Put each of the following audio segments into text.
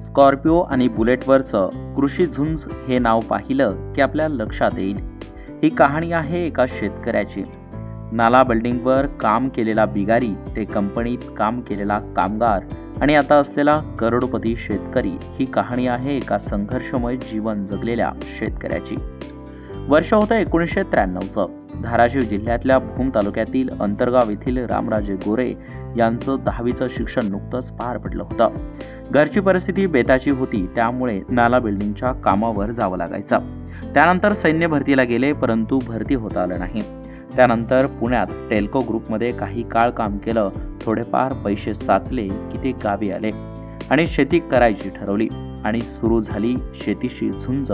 Scorpio आणि बुलेटवरचं कृषी झुंज हे नाव पाहिलं की आपल्या लक्षात येईल. ही कहाणी आहे एका शेतकऱ्याची. नाला बिल्डिंगवर काम केलेला बिगारी ते कंपनीत काम केलेला कामगार आणि आता असलेला करोडपती शेतकरी ही कहाणी आहे एका संघर्षमय जीवन जगलेल्या शेतकऱ्याची. वर्ष होतं एकोणीसशे त्र्याण्णवचं. धाराशिव जिल्ह्यातल्या भूम तालुक्यातील अंतरगाव येथील रामराजे गोरे यांचं दहावीचं शिक्षण नुकतंच पार पडलं होतं. घरची परिस्थिती बेताची होती त्यामुळे नाला बिल्डिंगच्या कामावर जावं लागायचं. त्यानंतर सैन्य भरतीला गेले परंतु भरती होता आलं नाही. त्यानंतर पुण्यात टेल्को ग्रुपमध्ये काही काळ काम केलं थोडेफार पैसे साचले की ते गावी आले. आणि शेती करायची ठरवली. आणि सुरू झाली शेतीशी झुंज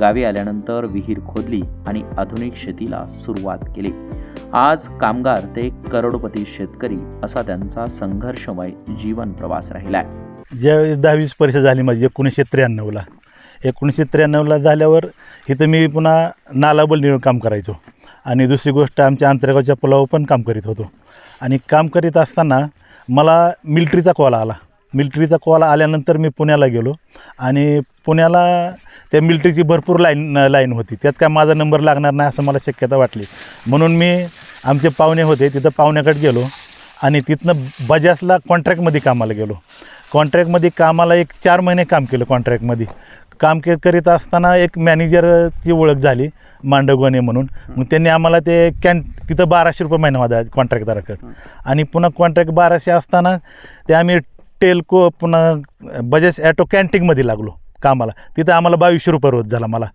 गावी आल्यानंतर विहीर खोदली आणि आधुनिक शेतीला सुरुवात केली. आज कामगार ते करोडपती शेतकरी असा त्यांचा संघर्षमय जीवन प्रवास राहिलाय. ज्यावेळी दहावीस परीक्षा झाली माझी एकोणीसशे त्र्याण्णवला. एकोणीसशे त्र्याण्णवला झाल्यावर इथं मी पुन्हा नालाबल बलनीवर काम करायचो. आणि दुसरी गोष्ट आमच्या आंतरगावच्या पुलावर पण काम करीत होतो. आणि काम करीत असताना मला मिलिटरीचा कॉल आला. मिलिटरीचा कॉल आल्यानंतर मी पुण्याला गेलो. आणि पुण्याला त्या मिलिटरीची भरपूर लाईन लाईन होती. त्यात काय माझा नंबर लागणार नाही असं मला शक्यता वाटली. म्हणून मी आमचे पाहुणे होते तिथं पाहुण्याकडे गेलो. आणि तिथनं बजाजला कॉन्ट्रॅक्टमध्ये कामाला गेलो. कॉन्ट्रॅक्टमध्ये कामाला एक चार महिने काम केलं कॉन्ट्रॅक्टमध्ये. काम के करीत असताना एक मॅनेजरची ओळख झाली मांडगोने म्हणून. मग त्यांनी आम्हाला ते कॅन तिथं बाराशे रुपये महिना होता कॉन्ट्रॅक्टदाराकडे आणि पुन्हा कॉन्ट्रॅक्ट बाराशे असताना ते आम्ही टेल्को पुन्हा बजाज ॲटो कॅन्टीनमध्ये लागलो कामाला. तिथं आम्हाला बावीसशे रुपये रोज झाला मला.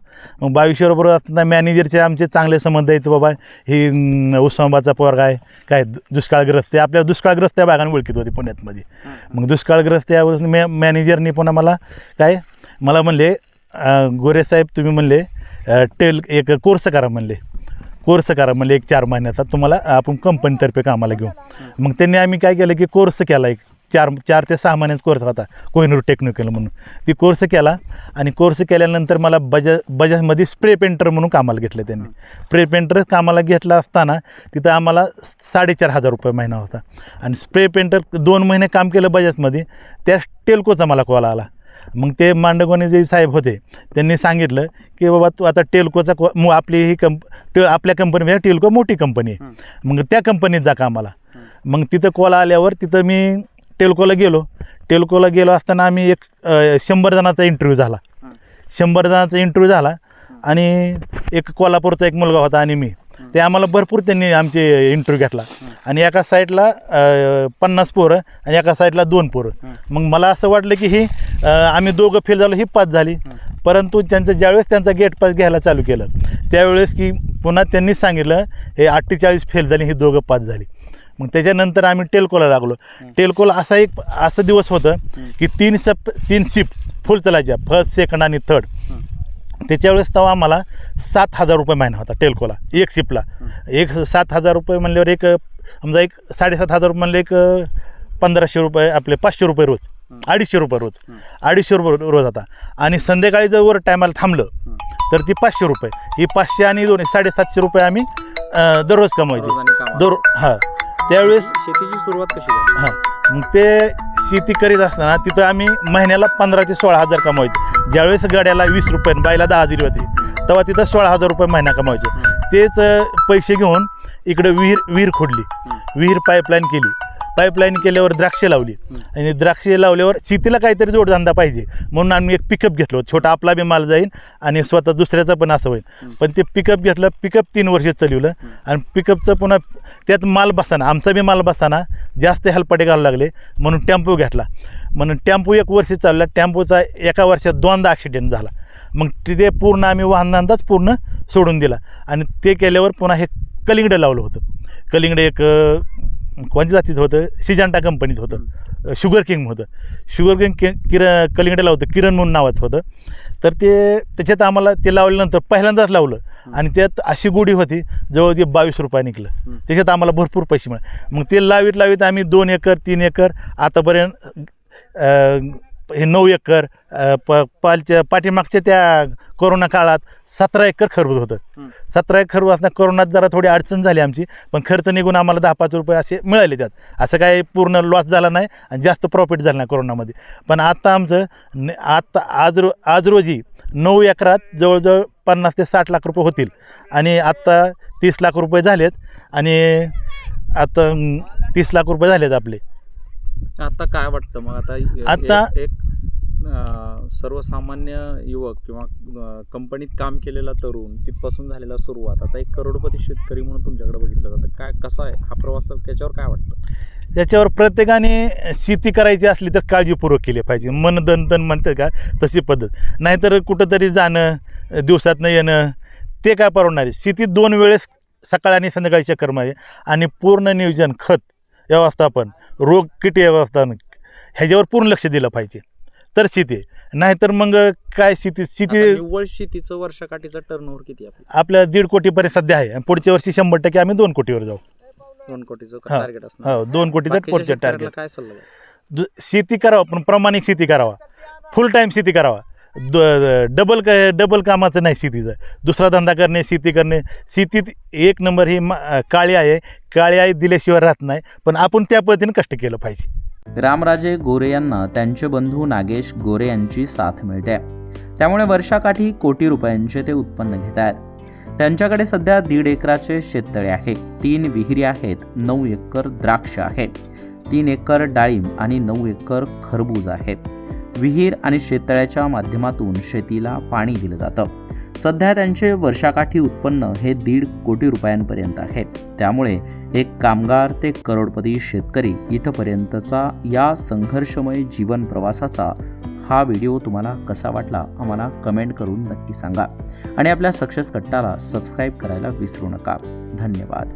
मग बावीसशे रुपये रोज असताना मॅनेजरचे आमचे चांगले संबंध आहेत बाबा ही अं, उस्माबाचा पोरगा आहे काय दुष्काळग्रस्त आहे आपल्या दुष्काळग्रस्त त्या भागाने ओळखीत होती पुण्यातमध्ये. मग दुष्काळग्रस्त यावरून मॅ मॅनेजरनी पुन्हा मला काय मला म्हणले अं, गोरे साहेब तुम्ही म्हणले टेल एक कोर्स करा म्हणले. कोर्स करा म्हणले एक चार महिन्याचा तुम्हाला आपण कंपनीतर्फे कामाला घेऊ. मग त्यांनी आम्ही काय केलं की कोर्स केला एक चार चार ते सहा महिन्याचा कोर्स होता कोहिनूर टेक्निकल म्हणून. ती कोर्स केला आणि कोर्स केल्यानंतर मला बजाज बजाजमध्ये स्प्रे पेंटर म्हणून कामाला घेतलं त्यांनी. स्प्रे पेंटर कामाला घेतला असताना तिथं आम्हाला साडेचार हजार रुपये महिना होता. आणि स्प्रे पेंटर दोन महिने काम केलं बजाजमध्ये त्या टेल्कोचा मला कॉल आला. मग ते मांडगोने जे साहेब होते त्यांनी सांगितलं की बाबा तू आता टेल्कोचा को मु- आपली ही कंप टे आपल्या कंपनी टेल्को मोठी कंपनी आहे. मग त्या कंपनीत जा कामाला. मग तिथं कॉल आल्यावर तिथं मी टेल्कोला गेलो. टेल्कोला गेलो असताना आम्ही एक अ, शंभर जणांचा इंटरव्ह्यू झाला. शंभर जणांचा इंटरव्ह्यू झाला आणि एक कोल्हापूरचा एक मुलगा होता आणि मी. ते आम्हाला भरपूर त्यांनी आमचे इंटरव्ह्यू घेतला. आणि एका साईडला अ, पन्नास पोरं आणि एका साईडला दोन पोरं. मग मला असं वाटलं की ही अ, आम्ही दोघं फेल झालो ही पाच झाली. परंतु त्यांचं ज्यावेळेस त्यांचा गेट पास घ्यायला चालू केलं त्यावेळेस की पुन्हा त्यांनी सांगितलं हे अठ्ठेचाळीस फेल झाली ही दोघं पाच झाली. मग त्याच्यानंतर आम्ही टेल्कोला लागलो. टेल्कोला असा एक असं दिवस होतं की तीन सप तीन शिफ्ट फुल चलायच्या फर्स्ट सेकंड आणि थर्ड. त्याच्यावेळेस तेव्हा आम्हाला सात हजार रुपये महिना होता टेल्कोला एक शिफ्टला एक सात हजार रुपये म्हणल्यावर एक समजा एक साडेसात हजार रुपये म्हणले एक पंधराशे रुपये आपले पाचशे रुपये रोज. अडीचशे रुपये रोज. अडीचशे रुपये रोज आता. आणि संध्याकाळी जर वर टायमाला थांबलं तर ती पाचशे रुपये. ही पाचशे आणि दोन साडेसातशे रुपये आम्ही दररोज कमवायचे. दर हां. त्यावेळेस शेतीची सुरुवात कशी झाली? हां मग ते शेती करीत असताना तिथं आम्ही महिन्याला पंधरा ते सोळा हजार कमवायचो. ज्यावेळेस गाड्याला वीस रुपये बाईला दहा दिली होती तेव्हा तिथं सोळा हजार रुपये महिना कमवायचो. तेच पैसे घेऊन इकडे विहीर विहीर खोडली विहीर पाईपलाईन केली. पाईपलाईन केल्यावर द्राक्षे लावली. आणि द्राक्षे लावल्यावर शेतीला काहीतरी जोडधंदा पाहिजे. म्हणून आम्ही एक पिकअप घेतलो छोटा आपला बी माल जाईल आणि स्वतः दुसऱ्याचा पण असं होईल. पण ते पिकअप घेतलं पिकअप तीन वर्ष चालवलं. आणि पिकअपचं पुन्हा त्यात माल बसताना आमचा बी माल बसताना जास्त हेलपाटे घालायला लागले. म्हणून टेम्पो घेतला. म्हणून टेम्पो एक वर्ष चालला. टेम्पोचा एका वर्षात दोनदा ॲक्सिडेंट झाला. मग तिथे पूर्ण आम्ही वाहनांचाच पूर्ण सोडून दिला. आणि ते केल्यावर पुन्हा हे कलिंगडं लावलं होतं. कलिंगड एक कोणत्या जातीत होतं? सिजांटा कंपनीत होतं. शुगर किंग होतं. शुगर किंग कि किर कलिंगडं लावतं. किरण म्हणून नावाचं होतं. तर ते त्याच्यात आम्हाला ते लावल्यानंतर पहिल्यांदाच लावलं. आणि त्यात अशी गोडी होती जवळ ते बावीस रुपये निघलं. त्याच्यात आम्हाला भरपूर पैसे मिळाले. मग ते लावीत लावीत आम्ही दोन एकर तीन एकर आतापर्यंत हे नऊ एकर प पालच्या पाठीमागच्या त्या कोरोना काळात सतरा एकर खरबूज होतं. सतरा एकर खरबूज असताना कोरोनात जरा थोडी अडचण झाली आमची पण खर्च निघून आम्हाला दहा पाच रुपये असे मिळाले त्यात. असं काही पूर्ण लॉस झाला नाही आणि जास्त प्रॉफिट झालं नाही कोरोनामध्ये. पण आता आमचं न- आता आज रो आज रोजी नऊ एकरात जवळजवळ पन्नास ते साठ लाख रुपये होतील. आणि आत्ता तीस लाख रुपये झालेत आणि आता तीस लाख रुपये झालेत आपले. आता काय वाटतं? मग आता आता- एक- सर्वसामान्य युवक किंवा कंपनीत काम केलेला तरुण तिथपासून झालेला सुरुवात आता एक करोडपती शेतकरी म्हणून तुमच्याकडे बघितलं जातं. काय कसा आहे? हा प्रवास त्याच्यावर काय वाटतं? त्याच्यावर प्रत्येकाने शेती करायची असली तर काळजीपूर्वक केली पाहिजे. मन दन दन म्हणते का? तशी पद्धत. नाहीतर कुठंतरी जाणं दिवसातनं येणं ते काय परवडणार आहे? शेतीत दोन वेळेस सकाळ आणि संध्याकाळी चक्कर मारे आणि पूर्ण नियोजन खत व्यवस्थापन रोग किटी व्यवस्थापन ह्याच्यावर पूर्ण लक्ष दिलं पाहिजे. तर शेती. नाहीतर मग काय शेती शेती निव्वळ शेतीचं वर्षाकाठीचं टर्नओव्हर किती आहे आपल्या दीड कोटीपर्यंत सध्या आहे आणि पुढच्या वर्षी शंभर टक्के आम्ही दोन कोटीवर जाऊ. दोन कोटीचं हा. टार्गेट असणार. हो दोन कोटीचं बाकीच्या पुढचं शेतकऱ्याला टार्गेट काय सल्ला द्याल? शेती करावं पण प्रामाणिक शेती करावा. फुल टाईम शेती करावा. द डबल क डबल कामाचं नाही शेतीचं दुसरा धंदा करणे शेती करणे. शेतीत एक नंबर ही मा काळी आहे. काळी आई दिल्याशिवाय राहत नाही. पण आपण त्या पद्धतीने कष्ट केलं पाहिजे. रामराजे गोरे यांना त्यांचे बंधू नागेश गोरे यांची साथ मिळते. त्यामुळे वर्षाकाठी कोटी रुपयांचे ते उत्पन्न घेत आहेत. त्यांच्याकडे सध्या दीड एकराचे शेततळे आहे. तीन विहिरी आहेत. नऊ एकर द्राक्ष आहे. तीन एकर डाळिंब आणि नऊ एकर खरबूज आहे. विहीर आणि शेततळ्याच्या माध्यमातून शेतीला पाणी दिलं जातं. सध्या त्यांचे वर्षाकाठी उत्पन्न हे दीड कोटी रुपयांपर्यंत आहे. त्यामुळे एक कामगार ते करोडपती शेतकरी इथपर्यंतचा या संघर्षमय जीवन प्रवासाचा हा व्हिडिओ तुम्हाला कसा वाटला आम्हाला कमेंट करून नक्की सांगा. आणि आपल्या सक्सेस कट्टाला सबस्क्राईब करायला विसरू नका. धन्यवाद.